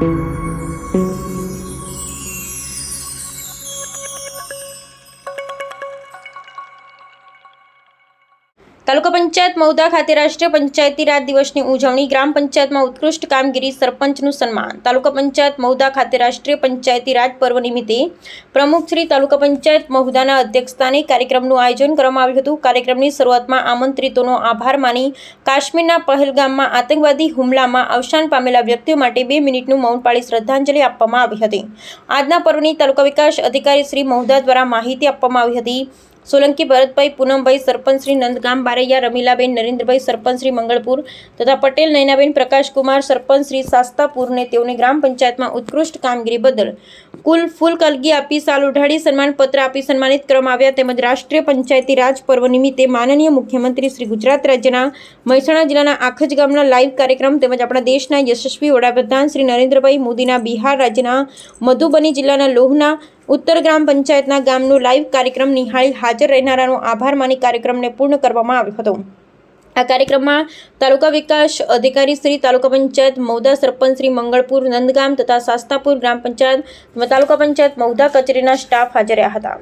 thank you તાલુકા પંચાયત મહુદા ખાતે રાષ્ટ્રીય પંચાયતી રાજ દિવસની ઉજવણી, ગ્રામ પંચાયતમાં ઉત્કૃષ્ટ કામગીરી, સરપંચનું સન્માન. તાલુકા પંચાયત મહુદા ખાતે રાષ્ટ્રીય પંચાયતી રાજ પર્વ નિમિત્તે પ્રમુખ શ્રી તાલુકા પંચાયત મહુદાના અધ્યક્ષસ્થાને કાર્યક્રમનું આયોજન કરવામાં આવ્યું હતું. કાર્યક્રમની શરૂઆતમાં આમંત્રિતોનો આભાર માની કાશ્મીરના પહેલગામમાં આતંકવાદી હુમલામાં અવસાન પામેલા વ્યક્તિઓ માટે બે મિનિટનું મૌન પાળી શ્રદ્ધાંજલિ આપવામાં આવી હતી. આજના પર્વની તાલુકા વિકાસ અધિકારી શ્રી મહુદા દ્વારા માહિતી આપવામાં આવી હતી. સોલંકી ભરતભાઈ પૂનમભાઈ સરપંચ શ્રી નંદગામ બારૈયા, રમીલાબેન, નરેન્દ્રભાઈ, સરપંચશ્રી મંગળપુર તથા પટેલ, નયનાબેન, પ્રકાશકુમાર સરપંચ શ્રી શાસ્તાપુરને તેઓને ગ્રામ પંચાયતમાં ઉત્કૃષ્ટ કામગીરી બદલ કુલ ફૂલ કલગી આપી, સાલ ઉઢાડી, સન્માનપત્ર આપી, સન્માનિત કરવામાં આવ્યા તેમજ રાષ્ટ્રીય પંચાયતી રાજ પર્વ નિમિત્તે માનનીય મુખ્યમંત્રી શ્રી ગુજરાત રાજ્યના મહેસાણા જિલ્લાના આખજ ગામના લાઈવ કાર્યક્રમ તેમજ આપણા દેશના યશસ્વી વડાપ્રધાન શ્રી નરેન્દ્રભાઈ મોદીના બિહાર રાજ્યના મધુબની જિલ્લાના લોહના ઉત્તર ગ્રામ પંચાયતના ગામનું લાઈવ કાર્યક્રમ નિહાળી હાજર રહેનારાનો આભાર માની કાર્યક્રમને પૂર્ણ કરવામાં આવ્યો હતો. આ કાર્યક્રમમાં તાલુકા વિકાસ અધિકારી શ્રી તાલુકા પંચાયત મૌદા સરપંચ શ્રી મંગળપુર, નંદગામ તથા શાસ્તાપુર ગ્રામ પંચાયત, તાલુકા પંચાયત મૌદા કચેરીના સ્ટાફ હાજર રહ્યા હતા.